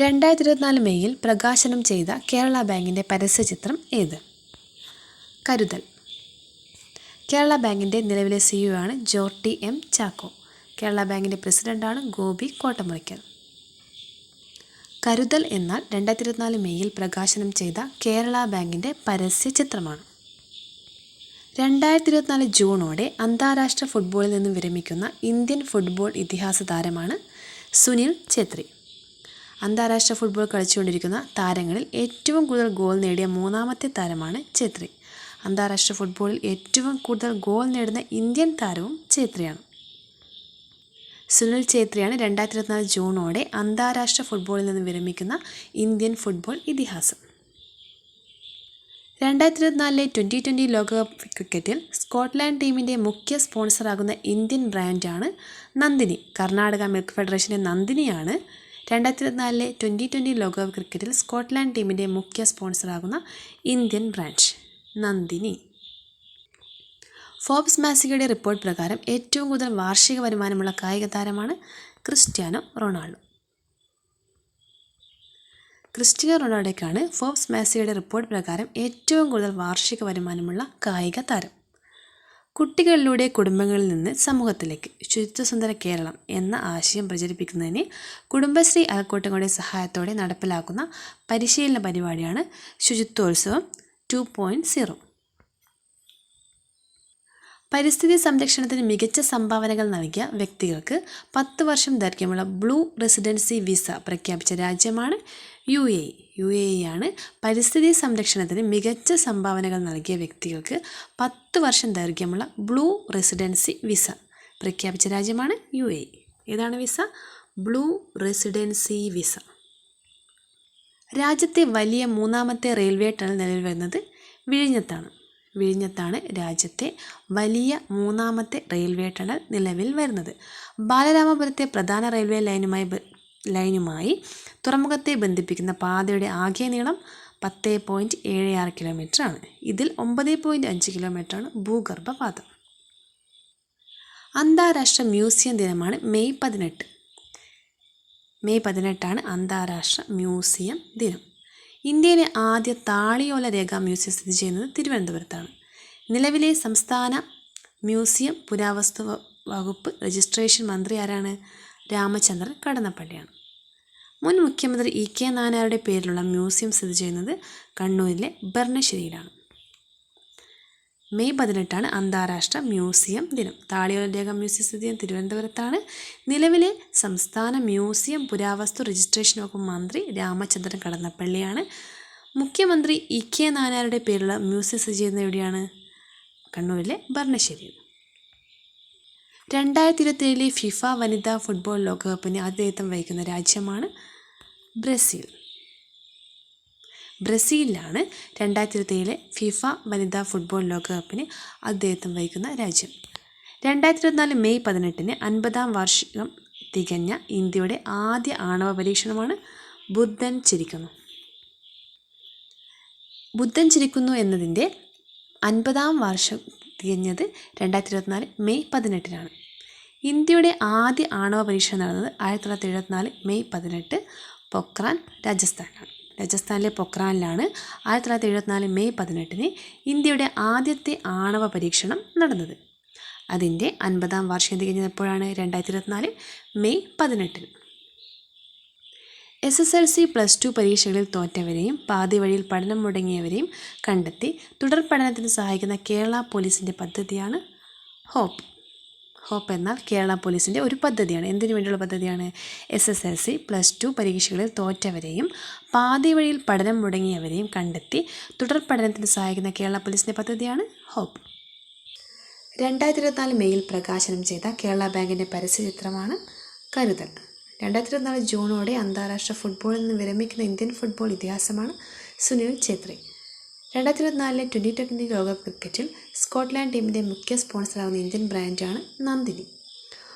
രണ്ടായിരത്തി ഇരുപത്തിനാല് മെയ്യിൽ പ്രകാശനം ചെയ്ത കേരള ബാങ്കിന്റെ പരസ്യചിത്രം ഏത്? കരുതൽ. കേരള ബാങ്കിന്റെ നിലവിലെ സിഇഒ ആണ് ജോർട്ടി എം ചാക്കോ. കേരള ബാങ്കിന്റെ പ്രസിഡന്റാണ് ഗോപി കോട്ടമുറിക്കൽ. കരുതൽ എന്നാൽ രണ്ടായിരത്തി ഇരുപത്തിനാല് മെയ്യിൽ പ്രകാശനം ചെയ്ത കേരള ബാങ്കിന്റെ പരസ്യ ചിത്രമാണ്. രണ്ടായിരത്തി ഇരുപത്തിനാല് ജൂണോടെ അന്താരാഷ്ട്ര ഫുട്ബോളിൽ നിന്നും വിരമിക്കുന്ന ഇന്ത്യൻ ഫുട്ബോൾ ഇതിഹാസ താരമാണ് സുനിൽ ഛേത്രി. അന്താരാഷ്ട്ര ഫുട്ബോൾ കളിച്ചുകൊണ്ടിരിക്കുന്ന താരങ്ങളിൽ ഏറ്റവും കൂടുതൽ ഗോൾ നേടിയ മൂന്നാമത്തെ താരമാണ് ഛേത്രി. അന്താരാഷ്ട്ര ഫുട്ബോളിൽ ഏറ്റവും കൂടുതൽ ഗോൾ നേടുന്ന ഇന്ത്യൻ താരവും ഛേത്രിയാണ്. സുനിൽ ഛേത്രിയാണ് രണ്ടായിരത്തി ഇരുപത്തിനാല് ജൂണോടെ അന്താരാഷ്ട്ര ഫുട്ബോളിൽ നിന്ന് വിരമിക്കുന്ന ഇന്ത്യൻ ഫുട്ബോൾ ഇതിഹാസം. രണ്ടായിരത്തി ഇരുപത്തിനാലിലെ ട്വന്റി ട്വന്റി ലോകകപ്പ് ക്രിക്കറ്റിൽ സ്കോട്ട്ലാൻഡ് ടീമിന്റെ മുഖ്യ സ്പോൺസറാകുന്ന ഇന്ത്യൻ ബ്രാൻഡാണ് നന്ദിനി. കർണാടക മിൽക്ക് ഫെഡറേഷന്റെ നന്ദിനിയാണ് രണ്ടായിരത്തി ഇരുപത്തിനാലിലെ ട്വന്റി ട്വന്റി ലോകകപ്പ് ക്രിക്കറ്റിൽ സ്കോട്ട്ലാൻഡ് ടീമിന്റെ മുഖ്യ സ്പോൺസറാകുന്ന ഇന്ത്യൻ ബ്രാൻഡ് നന്ദിനി. ഫോബ്സ് മാസികയുടെ റിപ്പോർട്ട് പ്രകാരം ഏറ്റവും കൂടുതൽ വാർഷിക വരുമാനമുള്ള കായിക താരമാണ് ക്രിസ്ത്യാനോ റൊണാൾഡോ. ക്രിസ്റ്റ്യാനോ റൊണാൾഡോയ്ക്കാണ് ഫോബ്സ് മാസികയുടെ റിപ്പോർട്ട് പ്രകാരം ഏറ്റവും കൂടുതൽ വാർഷിക വരുമാനമുള്ള കായിക താരം. കുട്ടികളിലൂടെ കുടുംബങ്ങളിൽ നിന്ന് സമൂഹത്തിലേക്ക് ശുചിത്വസുന്ദര കേരളം എന്ന ആശയം പ്രചരിപ്പിക്കുന്നതിന് കുടുംബശ്രീ അലക്കോട്ടങ്ങളുടെ സഹായത്തോടെ നടപ്പിലാക്കുന്ന പരിശീലന പരിപാടിയാണ് ശുചിത്വോത്സവം ടു പോയിന്റ് സീറോ. പരിസ്ഥിതി സംരക്ഷണത്തിന് മികച്ച സംഭാവനകൾ നൽകിയ വ്യക്തികൾക്ക് പത്ത് വർഷം ദൈർഘ്യമുള്ള ബ്ലൂ റെസിഡൻസി വിസ പ്രഖ്യാപിച്ച രാജ്യമാണ് യു എ. യു എ ആണ് പരിസ്ഥിതി സംരക്ഷണത്തിന് മികച്ച സംഭാവനകൾ നൽകിയ വ്യക്തികൾക്ക് പത്ത് വർഷം ദൈർഘ്യമുള്ള ബ്ലൂ റെസിഡൻസി വിസ പ്രഖ്യാപിച്ച രാജ്യമാണ് യു എ. ഏതാണ് വിസ? Blue residency visa. രാജ്യത്തെ വലിയ മൂന്നാമത്തെ റെയിൽവേ ടണൽ നിലവിൽ വരുന്നത് വിഴിഞ്ഞത്താണ്. വിഴിഞ്ഞത്താണ് രാജ്യത്തെ വലിയ മൂന്നാമത്തെ റെയിൽവേ ടണൽ നിലവിൽ വരുന്നത്. ബാലരാമപുരത്തെ പ്രധാന റെയിൽവേ ലൈനുമായി ലൈനുമായി തുറമുഖത്തെ ബന്ധിപ്പിക്കുന്ന പാതയുടെ ആകെ നീളം പത്ത് പോയിന്റ് ഏഴ് ആറ് കിലോമീറ്റർ ആണ് ഇതിൽ ഒമ്പത് പോയിന്റ് അഞ്ച് കിലോമീറ്ററാണ് ഭൂഗർഭപാത. അന്താരാഷ്ട്ര മ്യൂസിയം ദിനമാണ് മെയ് പതിനെട്ട്. മെയ് പതിനെട്ടാണ് അന്താരാഷ്ട്ര മ്യൂസിയം ദിനം. ഇന്ത്യയിലെ ആദ്യ താളിയോല രേഖാ മ്യൂസിയം സ്ഥിതി ചെയ്യുന്നത് തിരുവനന്തപുരത്താണ്. നിലവിലെ സംസ്ഥാന മ്യൂസിയം പുരാവസ്തു വകുപ്പ് രജിസ്ട്രേഷൻ മന്ത്രി ആരാണ്? രാമചന്ദ്രൻ കടന്നപ്പള്ളിയാണ്. മുൻ മുഖ്യമന്ത്രി ഇ കെ നായനാരുടെ പേരിലുള്ള മ്യൂസിയം സ്ഥിതി ചെയ്യുന്നത് കണ്ണൂരിലെ ബർണശ്ശേരിയിലാണ് മെയ് പതിനെട്ടാണ് അന്താരാഷ്ട്ര മ്യൂസിയം ദിനം. താളിയോല രേഖ മ്യൂസിയം സ്ഥിതി ചെയ്യുന്നത് തിരുവനന്തപുരത്താണ്. നിലവിലെ സംസ്ഥാന മ്യൂസിയം പുരാവസ്തു രജിസ്ട്രേഷൻ വകുപ്പ് മന്ത്രി രാമചന്ദ്രൻ കടന്നപ്പള്ളിയാണ്. മുഖ്യമന്ത്രി ഇ കെ നായനാരുടെ പേരിലുള്ള മ്യൂസിയം സ്ഥിതി ചെയ്യുന്നത് എവിടെയാണ്? കണ്ണൂരിലെ ഭരണശ്ശേരി. രണ്ടായിരത്തി ഇരുപത്തിയേഴിലെ ഫിഫ വനിതാ ഫുട്ബോൾ ലോകകപ്പിന് ആതിഥേയത്വം വഹിക്കുന്ന രാജ്യമാണ് ബ്രസീൽ. ബ്രസീലിലാണ് രണ്ടായിരത്തി ഇരുപത്തിയേഴിലെ ഫിഫ വനിതാ ഫുട്ബോൾ ലോകകപ്പിന് ആതിഥേയത്വം വഹിക്കുന്ന രാജ്യം. രണ്ടായിരത്തി ഇരുപത്തിനാല് മെയ് പതിനെട്ടിന് അൻപതാം വാർഷികം തികഞ്ഞ ഇന്ത്യയുടെ ആദ്യ ആണവ പരീക്ഷണമാണ് ബുദ്ധൻ ചിരിക്കുന്നു. ബുദ്ധൻ ചിരിക്കുന്നു എന്നതിന്റെ അൻപതാം വർഷം തികഞ്ഞത് രണ്ടായിരത്തി ഇരുപത്തിനാല് മെയ് പതിനെട്ടിനാണ്. ഇന്ത്യയുടെ ആദ്യ ആണവ പരീക്ഷണം നടന്നത് ആയിരത്തി തൊള്ളായിരത്തി എഴുപത്തിനാല് മെയ് പതിനെട്ട് പൊക്രാൻ രാജസ്ഥാനിലാണ് രാജസ്ഥാനിലെ പൊക്രാനിലാണ് ആയിരത്തി തൊള്ളായിരത്തി എഴുപത്തിനാല് മെയ് പതിനെട്ടിന് ഇന്ത്യയുടെ ആദ്യത്തെ ആണവ പരീക്ഷണം നടന്നത്. അതിന്റെ അൻപതാം വാർഷികം തികഞ്ഞപ്പോഴാണ് രണ്ടായിരത്തി ഇരുപത്തിനാല് മെയ് പതിനെട്ടിന്. S S L C plus two പരീക്ഷകളിൽ തോറ്റവരെയും പാതി വഴിയിൽ പഠനം മുടങ്ങിയവരെയും കണ്ടെത്തി തുടർ പഠനത്തിന് സഹായിക്കുന്ന കേരള പോലീസിന്റെ പദ്ധതിയാണ് ഹോപ്പ്. ഹോപ്പ് എന്നാൽ കേരള പോലീസിന്റെ ഒരു പദ്ധതിയാണ്. എന്തിനു വേണ്ടിയുള്ള പദ്ധതിയാണ്? S S L C plus two പരീക്ഷകളിൽ തോറ്റവരെയും പാതി വഴിയിൽ പഠനം മുടങ്ങിയവരെയും കണ്ടെത്തി തുടർ പഠനത്തിന് സഹായിക്കുന്ന കേരള പോലീസിന്റെ പദ്ധതിയാണ് ഹോപ്പ് രണ്ടായിരത്തി ഇരുപത്തിനാല് മെയ്യിൽ പ്രകാശനം ചെയ്ത കേരള ബാങ്കിന്റെ പരസ്യചിത്രമാണ് കരുതൽ. രണ്ടായിരത്തി ഇരുപത്തിനാല് ജൂണോടെ അന്താരാഷ്ട്ര ഫുട്ബോളിൽ നിന്ന് വിരമിക്കുന്ന ഇന്ത്യൻ ഫുട്ബോൾ ഇതിഹാസമാണ് സുനിൽ ഛേത്രി. രണ്ടായിരത്തി ഇരുപത്തിനാലിലെ ട്വന്റി ട്വന്റി ലോകകപ്പ് ക്രിക്കറ്റിൽ സ്കോട്ട്ലാൻഡ് ടീമിന്റെ മുഖ്യ സ്പോൺസറാകുന്ന ഇന്ത്യൻ ബ്രാൻഡാണ് നന്ദിനി.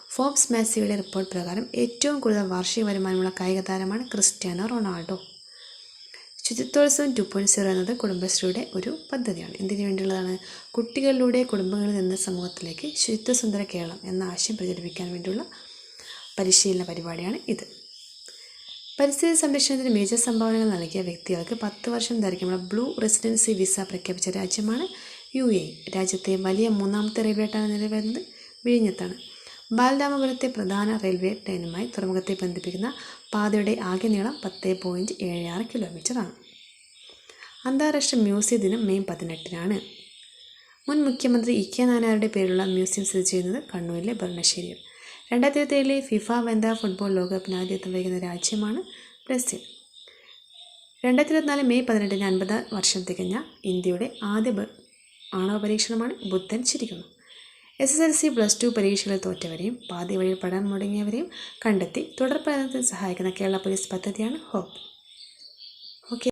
ഫോബ്സ് മാസിയുടെ റിപ്പോർട്ട് പ്രകാരം ഏറ്റവും കൂടുതൽ വാർഷിക വരുമാനമുള്ള കായിക താരമാണ് ക്രിസ്ത്യാനോ റൊണാൾഡോ. ശുചിത്വോത്സവം ടു പോയിന്റ് സീറോ എന്നത് കുടുംബശ്രീയുടെ ഒരു പദ്ധതിയാണ്. എന്തിനു വേണ്ടിയുള്ളതാണ്? കുട്ടികളിലൂടെ കുടുംബങ്ങളിൽ നിന്ന് സമൂഹത്തിലേക്ക് ശുചിത്വസുന്ദര കേരളം എന്ന ആശയം പ്രചരിപ്പിക്കാൻ വേണ്ടിയുള്ള പരിശീലന പരിപാടിയാണ് ഇത്. പരിസ്ഥിതി സംരക്ഷണത്തിന് മേജർ സംഭാവനകൾ നൽകിയ വ്യക്തികൾക്ക് പത്ത് വർഷം ദൈർഘ്യമുള്ള ബ്ലൂ റെസിഡൻസി വിസ പ്രഖ്യാപിച്ച രാജ്യമാണ് യു എ. രാജ്യത്തെ വലിയ മൂന്നാമത്തെ റെയിൽവേ ടണൽ നിലവരുന്നത് വിഴിഞ്ഞത്താണ്. ബാലരാമപുരത്തെ പ്രധാന റെയിൽവേ ട്രെയിനുമായി തുറമുഖത്തെ ബന്ധിപ്പിക്കുന്ന പാതയുടെ ആകെ നീളം പത്ത് പോയിന്റ് ഏഴ് ആറ് കിലോമീറ്ററാണ് അന്താരാഷ്ട്ര മ്യൂസിയ ദിനം മെയ് പതിനെട്ടിനാണ്. മുൻ മുഖ്യമന്ത്രി ഇ കെ നായനാരുടെ പേരിലുള്ള മ്യൂസിയം സ്ഥിതി ചെയ്യുന്നത് കണ്ണൂരിലെ ഭരണശ്ശേരിയിൽ. രണ്ടായിരത്തി ഇരുപത്തിയേഴിലെ ഫിഫ വനിതാ ഫുട്ബോൾ ലോകകപ്പിന് ആദ്യത്വം വഹിക്കുന്ന രാജ്യമാണ് ബ്രസീൽ. രണ്ടായിരത്തി ഇരുപത്തിനാല് മെയ് പതിനെട്ടിന് അൻപത് വർഷം തികഞ്ഞ ഇന്ത്യയുടെ ആദ്യ ആണവ പരീക്ഷണമാണ് ബുദ്ധൻ ചിരിക്കുന്നു. S S L C plus two പരീക്ഷകളിൽ തോറ്റവരെയും പാതി വഴി പഠനം മുടങ്ങിയവരെയും കണ്ടെത്തി തുടർ പഠനത്തിന് സഹായിക്കുന്ന കേരള പോലീസ് പദ്ധതിയാണ് ഹോപ്പ്. ഓക്കെ.